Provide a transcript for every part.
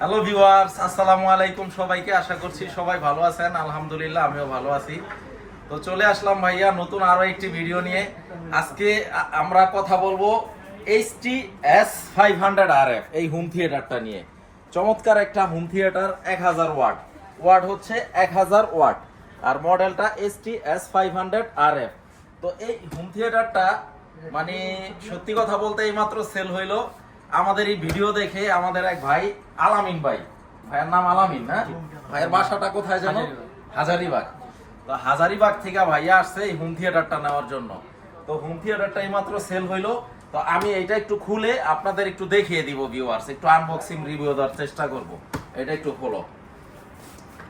Hello viewers আসসালামু আলাইকুম সবাইকে আশা করছি সবাই ভালো আছেন। আলহামদুলিল্লাহ, আমিও ভালো আছি। তো চলে আসলাম ভাইয়া নতুন আরও একটি ভিডিও নিয়ে। আজকে আমরা কথা বলব HT S five hundred R F এই হোম থিয়েটারটা নিয়ে। চমৎকার একটা হোম থিয়েটার এক হাজার ওয়াট। ওয়াট হচ্ছে এক হাজার ওয়াট। আর মডেলটা ST S five hundred R F তো এই হোম থিয়েটারটা মানে সত্যি কথা বলতে এইমাত্র সেল হইল। আমাদের এই ভিডিও দেখে আমাদের এক ভাই আলামিন ভাই। ভাইয়ের নাম আলামিন, না? ভাইয়ের বাসাটা কোথায় জানো হাজারিবাগ। তো হাজারিবাগ থেকে ভাইয়া আসছে এই হোম থিয়েটারটা নেওয়ার জন্য। তো হোম থিয়েটারটা এইমাত্র সেল হইল। তো আমি এটা একটু খুলে আপনাদের একটু দেখিয়ে দিব ভিউয়ার্স একটু আনবক্সিং রিভিউ দেওয়ার চেষ্টা করব। এটা একটু খোলো।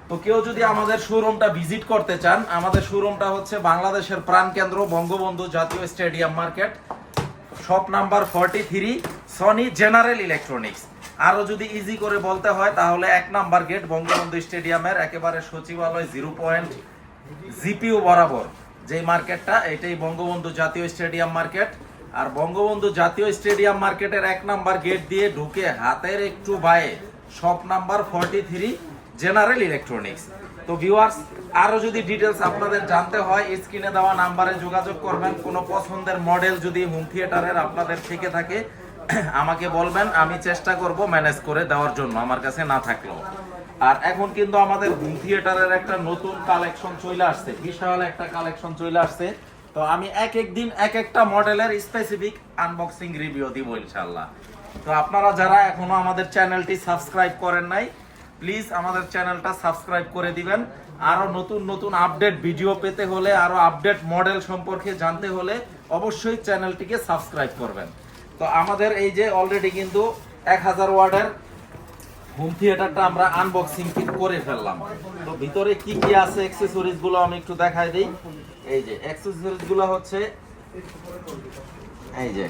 তো কেউ যদি আমাদের শোরুমটা ভিজিট করতে চান, আমাদের শোরুমটা হচ্ছে বাংলাদেশের প্রাণকেন্দ্র বঙ্গবন্ধু জাতীয় stadium market. Shop number forty three Sony general electronics আরও যদি ইজি করে বলতে হয়, তাহলে এক নাম্বার গেট বঙ্গবন্ধু স্টেডিয়ামের একেবারে সচিবালয় জিরো পয়েন্ট জিপিও বরাবর। যে মার্কেটটা, এটাই বঙ্গবন্ধু জাতীয় স্টেডিয়াম মার্কেট। আর বঙ্গবন্ধু জাতীয় স্টেডিয়াম মার্কেটের এক নাম্বার গেট দিয়ে ঢুকে হাতের একটু বায়ে shop number forty three general electronics তো ভিউয়ার্স আরও যদি ডিটেলস আপনাদের জানতে হয় স্ক্রিনে দেওয়া নাম্বারে যোগাযোগ করবেন। কোনো পছন্দের মডেল যদি হোম থিয়েটারের আপনাদের থেকে থাকে আমাকে বলবেন, আমি চেষ্টা করব ম্যানেজ করে দেওয়ার জন্য, আমার কাছে না থাকলেও। আর এখন কিন্তু আমাদের হোম থিয়েটারের একটা নতুন কালেকশন চলে আসছে, বিশাল একটা কালেকশন চলে আসছে। তো আমি এক এক দিন, এক একটা মডেলের স্পেসিফিক আনবক্সিং রিভিউ দিব ইনশাআল্লাহ। তো আপনারা যারা এখনও আমাদের চ্যানেলটি সাবস্ক্রাইব করেন নাই প্লিজ আমাদের চ্যানেলটা সাবস্ক্রাইব করে দিবেন। আরও নতুন নতুন আপডেট ভিডিও পেতে হলে, আরও আপডেট মডেল সম্পর্কে জানতে হলে অবশ্যই চ্যানেলটিকে সাবস্ক্রাইব করবেন। তো আমাদের এই যে অলরেডি কিন্তু এক হাজার ওয়ার্ডের হোম থিয়েটারটা আমরা আনবক্সিং করে ফেললাম। তো ভিতরে কি কি আছে অ্যাক্সেসরিজগুলো আমি একটু দেখাই দিই। এই যে অ্যাক্সেসরিজগুলো হচ্ছে, এই যে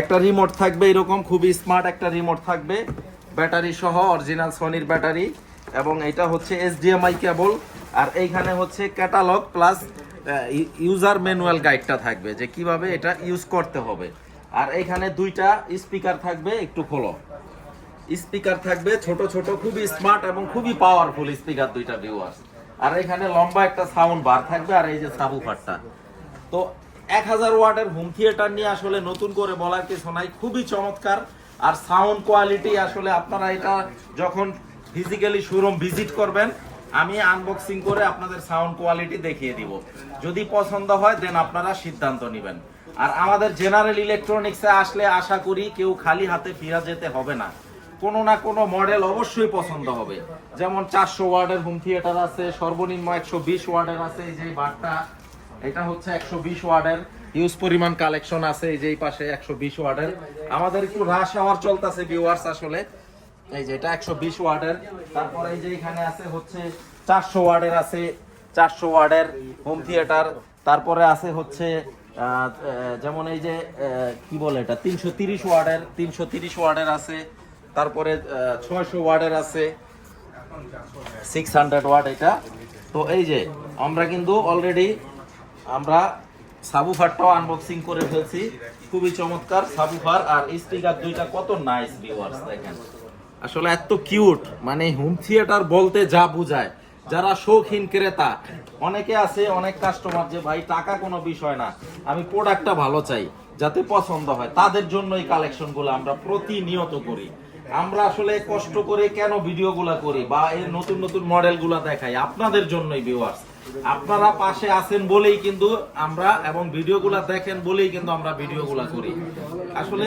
একটা রিমোট থাকবে এরকম, খুবই স্মার্ট একটা রিমোট থাকবে। ব্যাটারি সহ অরিজিনাল সনির ব্যাটারি এবং এটা হচ্ছে এইচডিএমআই কেবল আর এইখানে হচ্ছে ক্যাটালগ প্লাস ইউজার ম্যানুয়াল গাইডটা থাকবে যে কীভাবে এটা ইউজ করতে হবে। আর এইখানে দুইটা স্পিকার থাকবে, একটু খোলো। স্পিকার থাকবে, ছোট ছোট, খুবই স্মার্ট এবং খুবই পাওয়ারফুল স্পিকার দুইটা ভিউয়ার্স আর এখানে লম্বা একটা সাউন্ড বার থাকবে, আর এই যে সাবুফারটা তো এক হাজার ওয়াটের হোম থিয়েটার নিয়ে আসলে নতুন করে বলার কিছু নাই, খুবই চমৎকার। আর সাউন্ড কোয়ালিটি আসলে আপনারা এটা যখন ফিজিক্যালি শোরুম ভিজিট করবেন, আমি আনবক্সিং করে আপনাদের সাউন্ড কোয়ালিটি দেখিয়ে দিব। যদি পছন্দ হয় দেন আপনারা সিদ্ধান্ত নেবেন। আর আমাদের জেনারেল ইলেকট্রনিক্সে আসলে আশা করি কেউ খালি হাতে ফিরা যেতে হবে না। কোনো না কোনো মডেল অবশ্যই পছন্দ হবে। যেমন চারশো ওয়ার্ডের হোম থিয়েটার আছে, সর্বনিম্ন একশো বিশ ওয়ার্ডের আছে, এই যে বারটা, এটা হচ্ছে একশো বিশ ওয়ার্ডের। হিউজ পরিমাণ কালেকশন আছে, এই যে এই পাশে একশো বিশ ওয়ার্ডের। আমাদের একটু রাশ আওয়ার চলতেছে ভিউয়ার্স আসলে। এই যে এটা একশো বিশ ওয়ার্ডের। তারপরে এই যে এখানে আছে হচ্ছে চারশো ওয়ার্ডের আছে, চারশো ওয়ার্ডের হোম থিয়েটার তারপরে আছে হচ্ছে যেমন এই যে কি বলে এটা? তিনশো তিরিশ ওয়ার্ডের, তিনশো তিরিশ ওয়ার্ডের আছে। তারপরে ছয়শো ওয়ার্ডের আছে। সিক্স হান্ড্রেড ওয়ার্ড এটা। তো এই যে, আমরা কিন্তু অলরেডি আমরা সাবুফারটাও আনবক্সিং করে ফেলছি। খুবই চমৎকার সাবুফার আর স্পিকার দুইটা কত নাইস ভিউয়ার্স দেখেন। আসলে এত কিউট মানে হোম থিয়েটার বলতে যা বোঝায়। যারা শৌখিন ক্রেতা, অনেকে আছে, অনেক কাস্টমার যে, ভাই, টাকা কোনো বিষয় না, আমি প্রোডাক্টটা ভালো চাই, যাতে পছন্দ হয়। তাদের জন্য এই কালেকশনগুলো আমরা প্রতিনিয়ত করি। আমরা আসলে কষ্ট করে কেন ভিডিওগুলো করি বা এই নতুন নতুন মডেলগুলো দেখাই? আপনাদের জন্যই ভিউয়ার্স আপনারা পাশে আছেন বলেই কিন্তু আমরা এবং ভিডিওগুলো দেখেন বলেই কিন্তু আমরা ভিডিওগুলো করি। আসলে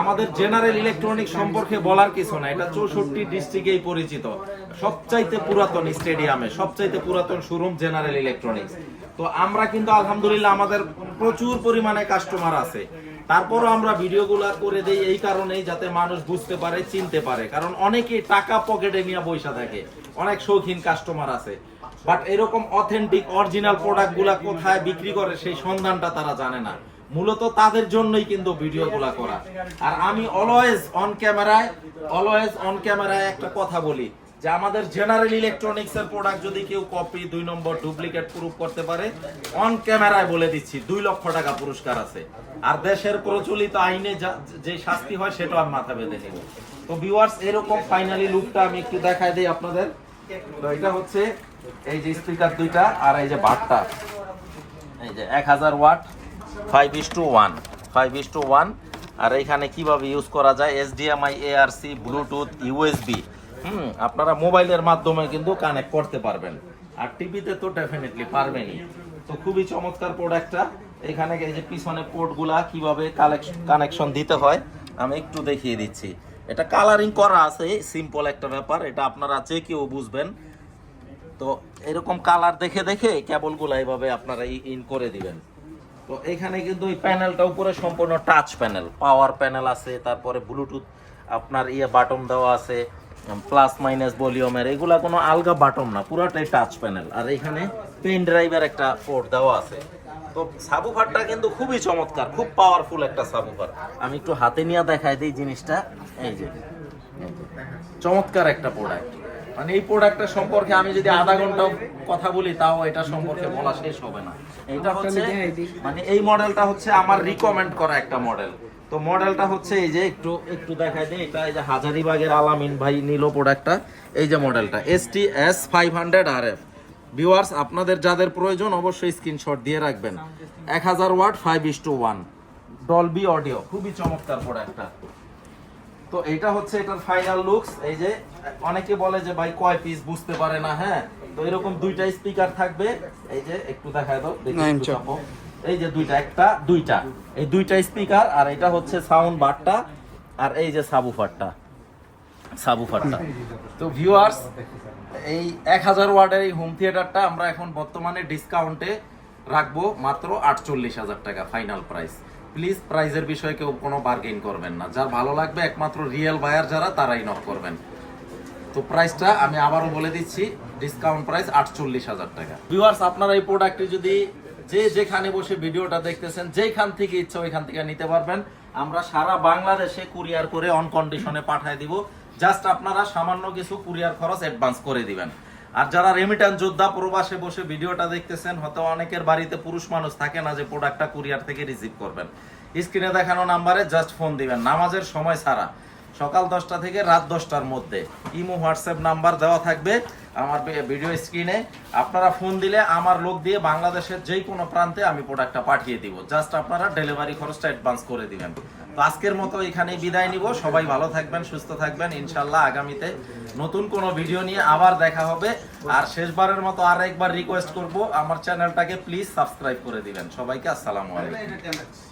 আমাদের জেনারেল ইলেকট্রনিক সম্পর্কে বলার কিছু না এটা চৌষট্টি ডিস্ট্রিক্টেই পরিচিত। সবচাইতে পুরাতন স্টেডিয়ামে সবচাইতে পুরাতন শোরুম জেনারেল ইলেকট্রনিক্স তো আমরা কিন্তু আলহামদুলিল্লাহ আমাদের প্রচুর পরিমাণে কাস্টমার আছে। তারপরও আমরা ভিডিওগুলো করে দেই এই কারণেই যাতে মানুষ বুঝতে পারে, চিনতে পারে। কারণ অনেকে টাকা পকেটে নিয়ে বৈশা থাকে। অনেক শৌখিন কাস্টমার আছে। বাট এরকম অথেন্টিক অরিজিনাল প্রোডাক্টগুলা কোথায় বিক্রি করে সেই সন্ধানটা তারা জানে না। মূলত তাদের জন্যই কিন্তু ভিডিও ভিডিওগুলা করা। আর আমি অলওয়েজ অন ক্যামেরায় অলওয়েজ অন ক্যামেরায় একটা কথা বলি, যে আমাদের জেনারেল ইলেকট্রনিক্স এর প্রোডাক্ট যদি কেউ কপি দুই নম্বর ডুপ্লিকেট প্রুফ করতে পারে অন ক্যামেরায় বলে দিচ্ছি, দুই লক্ষ টাকা পুরস্কার আছে। আর দেশের প্রচলিত আইনে যা- শাস্তি হয় সেটাও আমি মাথা বেঁধে নেব তো ভিউয়ার্স এরকম ফাইনালি লুকটা আমি একটু দেখাই দিই আপনাদের। এটা হচ্ছে, এই যে স্পিকার দুইটা, আর এই যে বাটটা এই যে এক হাজার watt. Five is two one five is two one আর এইখানে কীভাবে ইউজ করা যায়? SDMI ARC Bluetooth USB hmm, আপনারা মোবাইলের মাধ্যমে কিন্তু কানেক্ট করতে পারবেন। আর টিভিতে তো ডেফিনেটলি পারবেনই। তো খুবই চমৎকার প্রোডাক্টটা এখানে এই যে পিছনে পোর্টগুলা কীভাবে কানেকশন দিতে হয়, আমি একটু দেখিয়ে দিচ্ছি। এটা কালারিং করা আছে সিম্পল একটা ব্যাপার। এটা আপনারা কেউ বুঝবেন। তো এরকম কালার দেখে দেখে কেবলগুলো এইভাবে আপনারা ইন করে দিবেন। তো এখানে কিন্তু এই প্যানেলটা উপরে সম্পূর্ণ টাচ প্যানেল পাওয়ার প্যানেল আছে, তারপরে ব্লুটুথ আপনার ইয়ে বাটন দেওয়া আছে প্লাস মাইনাস ভলিউমের এগুলা কোনো আলগা বাটন না, পুরাটাই টাচ প্যানেল আর এখানে পেন ড্রাইভের একটা পোর্ট দেওয়া আছে। তো সাবুফারটা কিন্তু খুবই চমৎকার, খুব পাওয়ারফুল একটা সাবুফার আমি একটু হাতে নিয়ে দেখাই দিই জিনিসটা। এই যে। চমৎকার একটা প্রোডাক্ট মানে এই প্রোডাক্টটা সম্পর্কে আমি যদি আধা ঘণ্টা কথা বলি তাও এটা সম্পর্কে বলা শেষ হবে না। এটা হচ্ছে মানে এই মডেলটা হচ্ছে আমার রিকমেন্ড করা একটা মডেল তো মডেলটা হচ্ছে এই যে একটু একটু দেখাই দিই এটা এই যে হাজারিবাগের আলামিন ভাই নিল প্রোডাক্টটা এই যে মডেলটা S T S five hundred R F viewers আপনাদের যাদের প্রয়োজন অবশ্যই স্ক্রিনশট দিয়ে রাখবেন। এক হাজার watt five is to one Dolby audio খুবই চমৎকার প্রোডাক্টটা তো এটা হচ্ছে এটার ফাইনাল লুকস এই যে অনেকে বলে যে ভাই কয় পিস বুঝতে পারে না হ্যাঁ? তো এরকম দুইটা স্পিকার থাকবে এই যে একটু দেখায় দাও দেখি। এই যে দুইটা একটা দুইটা। এই দুইটা স্পিকার আর এটা হচ্ছে সাউন্ড বারটা আর এই যে সাবুফারটা সাবুফারটা তো ভিউয়ার্স এই এক হাজার ওয়ার্ডের এই হোম থিয়েটারটা আমরা এখন বর্তমানে ডিসকাউন্টে রাখব মাত্র আটচল্লিশ হাজার টাকা ফাইনাল প্রাইস প্লিজ প্রাইজের বিষয়ে কেউ কোনো বার্গেন করবেন না। যার ভালো লাগবে একমাত্র রিয়েল বায়ার যারা, তারাই নক করবেন। তো প্রাইসটা আমি আবারও বলে দিচ্ছি ডিসকাউন্ট প্রাইস আটচল্লিশ হাজার টাকা। ভিউয়ার্স আপনারা এই প্রোডাক্টটি যদি যে যেখানে বসে ভিডিওটা দেখতেছেন, যেখান থেকে ইচ্ছা ওইখান থেকে নিতে পারবেন। আমরা সারা বাংলাদেশে কুরিয়ার করে অন কন্ডিশনে পাঠিয়ে দিব। জাস্ট আপনারা সামান্য কিছু কুরিয়ার খরচ অ্যাডভান্স করে দিবেন। আর যারা রেমিটান যোদ্ধা প্রবাসে বসে ভিডিওটা দেখতেছেন, হয়তো অনেকের বাড়িতে পুরুষ মানুষ থাকে না যে প্রোডাক্টটা কুরিয়ার থেকে রিসিভ করবেন। স্ক্রিনে দেখানো নাম্বারে জাস্ট ফোন দিবেন। নামাজের সময় ছাড়া। সকাল দশটা থেকে রাত দশটার মধ্যে। ইমো, হোয়াটসঅ্যাপ নাম্বার দেওয়া থাকবে। আমার ভিডিও স্ক্রিনে আপনারা ফোন দিলে আমার লোক দিয়ে বাংলাদেশের যে কোনো প্রান্তে আমি প্রোডাক্টটা পাঠিয়ে দিব। জাস্ট আপনারা ডেলিভারি খরচটা অ্যাডভান্স করে দিবেন। তো আজকের মতো এখানেই বিদায় নিব। সবাই ভালো থাকবেন, সুস্থ থাকবেন। ইনশাল্লাহ আগামীতে নতুন কোনো ভিডিও নিয়ে আবার দেখা হবে। আর শেষবারের মতো আর একবার রিকোয়েস্ট করব। আমার চ্যানেলটাকে প্লিজ সাবস্ক্রাইব করে দিবেন। সবাইকে আসসালামু আলাইকুম।